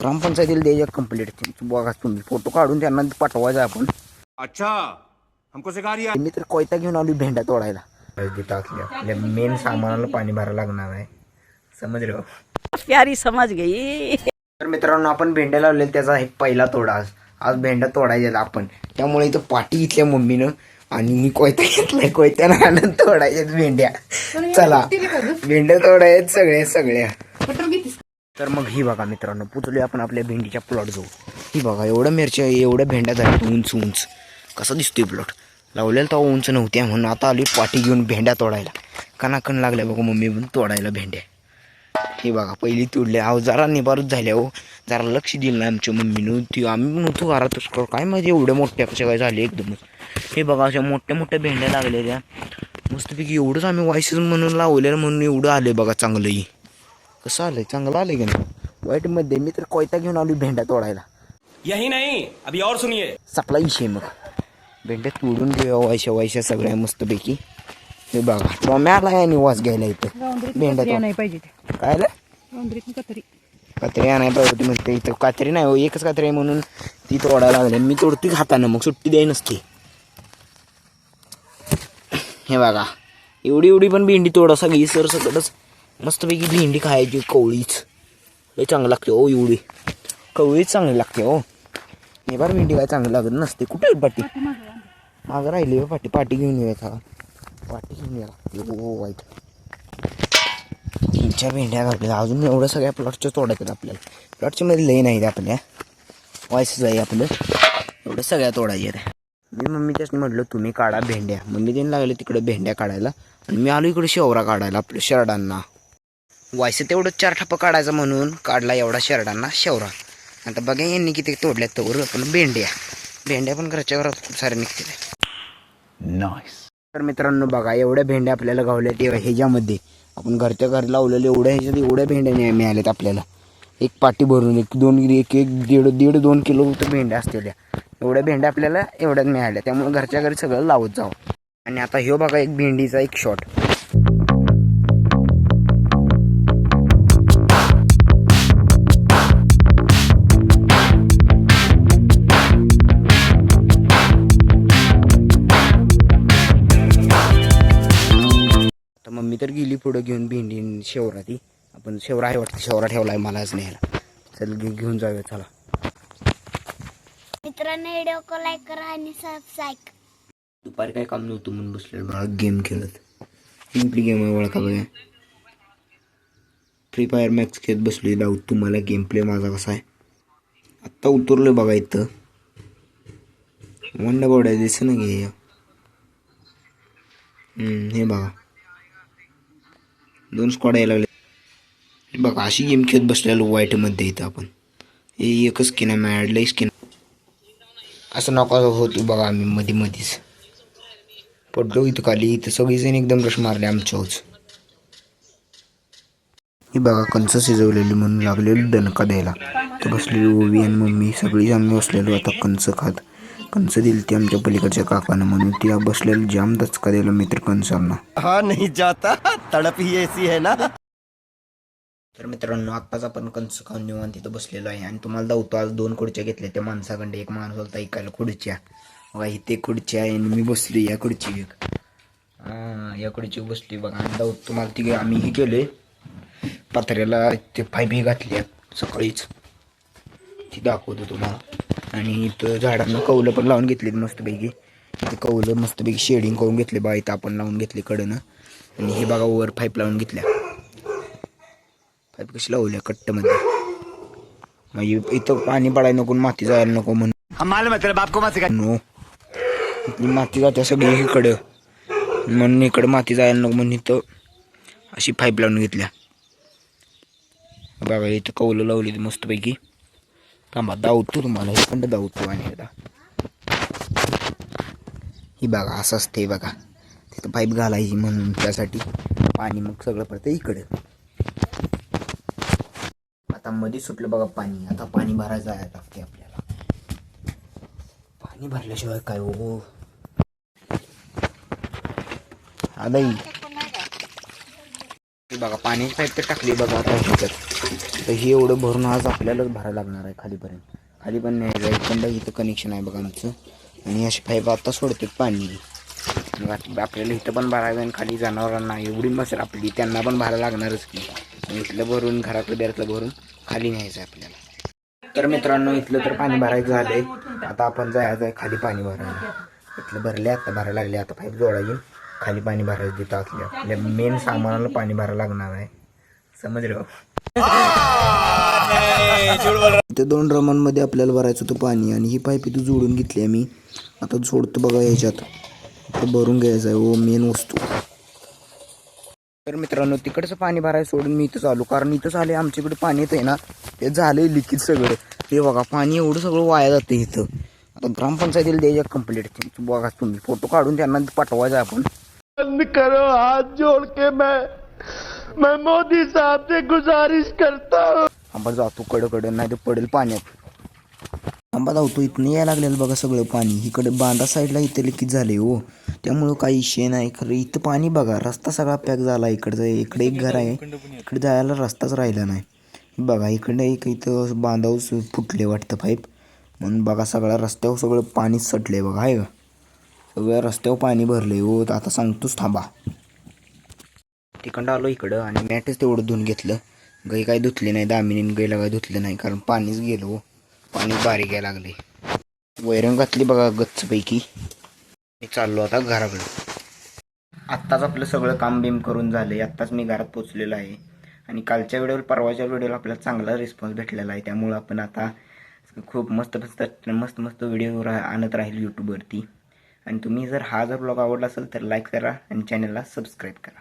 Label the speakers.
Speaker 1: ग्रामपंचायतीला द्यायच्या कंप्लीट बघा तुम्ही फोटो काढून त्यांना पाठवायचा आपण.
Speaker 2: अच्छा हमको
Speaker 1: मी तर कोयता घेऊन आली भेंड्या तोडायला. टाकल्या आपल्या मेन सामानाला पाणी भरायला लागणार आहे. समजलं
Speaker 3: प्यारी समझ गई.
Speaker 1: तर मित्रांनो आपण भेंड्या लावलेल्या त्याचा एक पहिला तोडा आज. आज भेंड्या तोडायच्या आपण. त्यामुळे इथं पाठी इथल्या मम्मीनं आणि मी कोयता घेतलाय. कोयत्यानं आणून तोडायच्यात भेंड्या. चला. भेंड्या तोडायच्यात सगळ्या सगळ्या तर मग ही बघा मित्रांनो पुचले आपण आपल्या भेंडीच्या प्लॉट जाऊ ही बघा एवढ्या मिरच्या एवढ्या भेंड्या झाल्या उंच उंच. कसा दिसतोय प्लॉट लावलेलं तेव्हा उंच नव्हत्या म्हणून आता आली पाठी घेऊन भेंड्या तोडायला. कणाकण लागल्या बघा मम्मी पण तोडायला भेंड्या. हे बघा पहिली तोडल्या अहो जरा निबारूच झाल्या हो. जरा लक्ष दिलं नाही आमच्या मम्मीनं. ती आम्ही पण नव्हतो घरातच कर काय माहिती एवढ्या मोठ्या कशा काय झाले एकदमच. हे बघा अशा मोठ्या मोठ्या भेंड्या लागलेल्या. मस्तपैकी एवढंच आम्ही वायसेस म्हणून लावलेलं म्हणून एवढं आले बघा चांगलंही. कसं आलंय? चांगलं आलंय की नाही? वाईटमध्ये मी तर कोयता घेऊन आलो भेंड्या तोडायला.
Speaker 2: यही नहीं अभी और सुनिए.
Speaker 1: सपला विषय मग. भेंड्या तोडून घेऊया वायशा वायशा सगळ्या मस्तपैकी. हे बघा टोम्या आला आणि वास घ्यायला इथं. भेंड्या तोड-
Speaker 3: नाही पाहिजे
Speaker 1: काय आलं?
Speaker 3: कतरी.
Speaker 1: कात्री आणायला पाहिजे होती म्हणते इथं. कात्री नाही हो एकच कात्री आहे म्हणून ती तोडायला लागली. मी तोडती हातानं मग सुट्टी द्याय नसते. हे बघा एवढी एवढी पण भेंडी तोडा सगळी सर सकटच मस्तपैकी भेंडी खायची कवळीच. लय चांगलं लागते हो एवढी. कवळीच चांगली लागते हो. नेबार भेंडी काय चांगली लागत नसते. कुठे पाटी? मागं राहिली हो पाटी. पाटी घेऊन येऊया का पाटी घेऊन या. हो वाईट तीनच्या भेंड्या आपल्याला अजून एवढ्या सगळ्या प्लॉटच्या तोडायच्यात आपल्याला. प्लॉटच्या मध्ये लई नाही आपल्या. व्हायचंच आहे आपलं. एवढं सगळ्या तोडायच्या रे मी मम्मी म्हटलं तुम्ही काढा भेंड्या. मम्मी त्यांनी लागले तिकडे भेंड्या काढायला. आणि मी आलो इकडे शेवरा काढायला आपल्या शर्टांना व्हायचं तेवढं चार ठप्पा काढायचं म्हणून काढला एवढा शर्डांना शेवरा. आता बघा यांनी किती तोडल्यात तर पण भेंड्या. भेंड्या पण घरच्या घरात खूप साऱ्या निघतील तर मित्रांनो बघा एवढ्या भेंड्या आपल्याला गावल्या ते ह्याच्यामध्ये आपण घरच्या घर लावलेल्या एवढ्या ह्याच्यात एवढ्या भेंड्या मिळाल्यात आपल्याला. एक पाटी भरून एक दोन एक एक दीड दीड दोन किलो तर भेंड्या असलेल्या. एवढ्या भेंड्या आपल्याला एवढ्याच मिळाल्या. त्यामुळे घरच्या घरी सगळं लावत जावं. आणि आता ह्यो बघा एक भेंडीचा एक शॉट तर गेली पुढं घेऊन भेंडी शेवरा ती. आपण शेवरा आहे वाटतं शेवरा ठेवला आहे मलाच न्यायला चल घेऊन जाऊया चला.
Speaker 4: मित्रांनो व्हिडिओ को लाईक करा आणि सबस्क्राईब
Speaker 1: दुपारी काय काम नव्हतं म्हणून बसलेलो बघा गेम खेळत. सिम्पली गेम आहे ओळखा बघा. फ्री फायर मॅक्स खेळत बसली लावू तुम्हाला गेम प्ले माझा कसा आहे? आत्ता उतरलोय बघा इथं. वंड बोर्ड दिसत ना घे हे बघा. दोन स्क्वॉड यायला लागले. बघा अशी गेम खेळत बसलेलो व्हाईटमध्ये इथं आपण. हे एकच स्किन आहे मॅडला स्किन असं नका होतो बघा आम्ही मध्ये मध्येच पडलो इथं खाली इथं सगळीजण एकदम रश मारले आमच्याच ही बघा कंच शिजवलेली म्हणून लागलेली दणका द्यायला. तर बसलेली ओवी आणि मम्मी सगळी आम्ही बसलेलो आता कंच खात. कंच दिली ती आमच्या पलीकडच्या काकानं म्हणून. ती बसलेली जाम दचका द्यायला मित्र कंचांना
Speaker 5: कहा नहीं जाता. तड़प ही ऐसी है ना.
Speaker 1: तर मित्रांनो आत्ताच आपण कंच खाऊन निवांत तिथं बसलेलो आहे. आणि तुम्हाला दावतो आज दोन खुर्च्या घेतल्या त्या माणसाकडे. एक माणूस होता ऐकायला खुर्च्या. बघा इथे खुर्च्या आहे आणि मी बसली या खुर्ची एक हां या खुर्ची बसली बघा. आणि दावत तुम्हाला ती आम्ही हे केले पत्र्याला ते पायबी घातली सकाळीच. ती दाखवतो तुम्हाला. आणि इथं झाडांना कौलं पण लावून घेतलीत मस्तपैकी. इथे कौलं मस्तपैकी शेडिंग करून घेतले बा इथं आपण लावून घेतली कडनं. आणि हे बघा वर पाईप लावून घेतल्या. पाईप कशी लावल्या कट्टमध्ये. इथं पाणी पडायला नको माती जायला नको म्हणून.
Speaker 5: हम मालूम है तेरे बाप को मत
Speaker 1: नो. माती जाते सगळी इकडं. म्हणून इकडं माती जायला नको म्हणून इथं अशी पाईप लावून घेतल्या. बघा इथं कौलं लावली मस्तपैकी. थांबा दावतो तुम्हाला हे पण दावतो आणि एकदा ही बघा असं असते बघा तिथं पाईप घालायची म्हणून त्यासाठी पाणी मग सगळं पडतं इकडे आता मध्ये सुटलं बघा पाणी आता पाणी भरायचं आहे लागते आपल्याला पाणी भरल्याशिवाय काय हो आलाय बघा पाण्याची पाईप तर टाकली बघा आता ह्याच्यात तर हे एवढं भरून आज आपल्यालाच भरायला लागणार आहे खालीपर्यंत. खाली पण नाही आहे. पण इथं कनेक्शन आहे बघा आमचं. आणि अशी पाईप आता सोडतात पाणी. मग आपल्याला इथं पण भरायचं आणि खाली जनावरांना एवढी मसर आपली त्यांना पण भरायला लागणारच की. इथलं भरून घरातलं बिरातलं भरून खाली न्यायचं आहे आपल्याला. तर मित्रांनो इथलं तर पाणी भरायचं झालंय. आता आपण जायचं आहे खाली पाणी भरायला. इथलं भरले आता भरायला लागले. आता पाईप जोडायची खाली पाणी भरायचं तिथं आपल्या आपल्या मेन सामानाला पाणी भरायला लागणार आहे. समजलं इथे दोन ड्रमांमध्ये आपल्याला भरायचं होतं पाणी आणि ही पाईप इथं जोडून घेतली आम्ही. आता सोडतो बघा याच्यात भरून घ्यायचं आहे. हो, ओ मेन वस्तू. तर मित्रांनो तिकडचं पाणी भरायला सोडून मी इथं चालू कारण इथंच आले आमच्याकडे पाणी येतं आहे ना. ते झालंय लिकेज सगळं. हे बघा पाणी एवढं सगळं वाया जातं इथं. आता ग्रामपंचायतीला द्यायच्या कंप्लीट बघा तुम्ही. फोटो काढून त्यांना पाठवायचा आपण.
Speaker 5: बंद करो. हात जोड़ के मैं. मैं मोदी साहब से गुजारिश करता हूँ.
Speaker 1: आंबा जातो कडकडं नाही तर पडेल पाण्यात. आंबा धावतो इथनं यायला लागलेलं बघा सगळं पाणी. इकडे बांधा साईडला इथं लिकेज झाले हो. त्यामुळं काही इशे नाही. खरं इथं पाणी बघा रस्ता सगळा पॅक झाला इकडचं. इकडे एक घर आहे. इकडे जायला रस्ताच राहिला नाही. बघा इकडे एक इथं बांधावच फुटले वाटतं पाईप. म्हणून बघा सगळ्या रस्त्यावर सगळं पाणी सटले बघा आहे का? सगळ्या रस्त्यावर पाणी भरले हो. आता सांगतोच थांबा. तिकडं आलो इकडं आणि मॅटच तेवढं धुवून घेतलं. गाई काय धुतली नाही दामिनीने गाईला काय धुतलं नाही कारण पाणीच गेलो हो. पाणी बारीक यायला लागले वैरण घातली बघा गच्चपैकी. मी चाललो आता घराकडे. आत्ताच आपलं सगळं काम बिम करून झालंय आत्ताच मी घरात पोचलेलो आहे. आणि कालच्या व्हिडिओला परवाच्या व्हिडिओला आपल्याला चांगला रिस्पॉन्स भेटलेला आहे. त्यामुळं आपण आता खूप मस्त मस्त मस्त मस्त व्हिडिओ रा आणत राहील यूट्यूबवरती आणि तुम्ही जर हा जर ब्लॉग आवडला असेल तर लाईक करा आणि चॅनलला सबस्क्राईब करा.